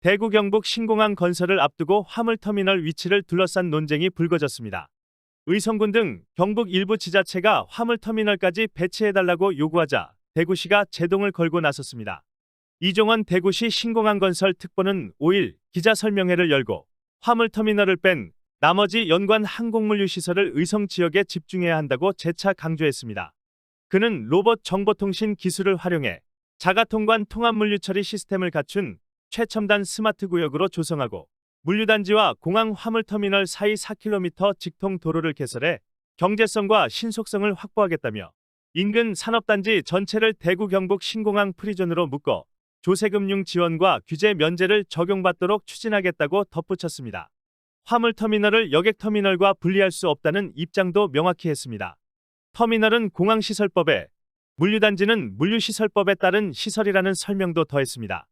대구 경북 신공항 건설을 앞두고 화물터미널 위치를 둘러싼 논쟁이 불거졌습니다. 의성군 등 경북 일부 지자체가 화물터미널까지 배치해달라고 요구하자 대구시가 제동을 걸고 나섰습니다. 이종원 대구시 신공항 건설 특보는 5일 기자 설명회를 열고 화물터미널을 뺀 나머지 연관 항공물류 시설을 의성 지역에 집중해야 한다고 재차 강조했습니다. 그는 로봇 정보통신 기술을 활용해 자가통관 통합물류 처리 시스템을 갖춘 최첨단 스마트 구역으로 조성하고 물류단지와 공항 화물터미널 사이 4km 직통 도로를 개설해 경제성과 신속성을 확보하겠다며 인근 산업단지 전체를 대구 경북 신공항 프리존으로 묶어 조세금융 지원과 규제 면제를 적용받도록 추진하겠다고 덧붙였습니다. 화물터미널을 여객터미널과 분리할 수 없다는 입장도 명확히 했습니다. 터미널은 공항시설법에 물류단지는 물류시설법에 따른 시설이라는 설명도 더했습니다.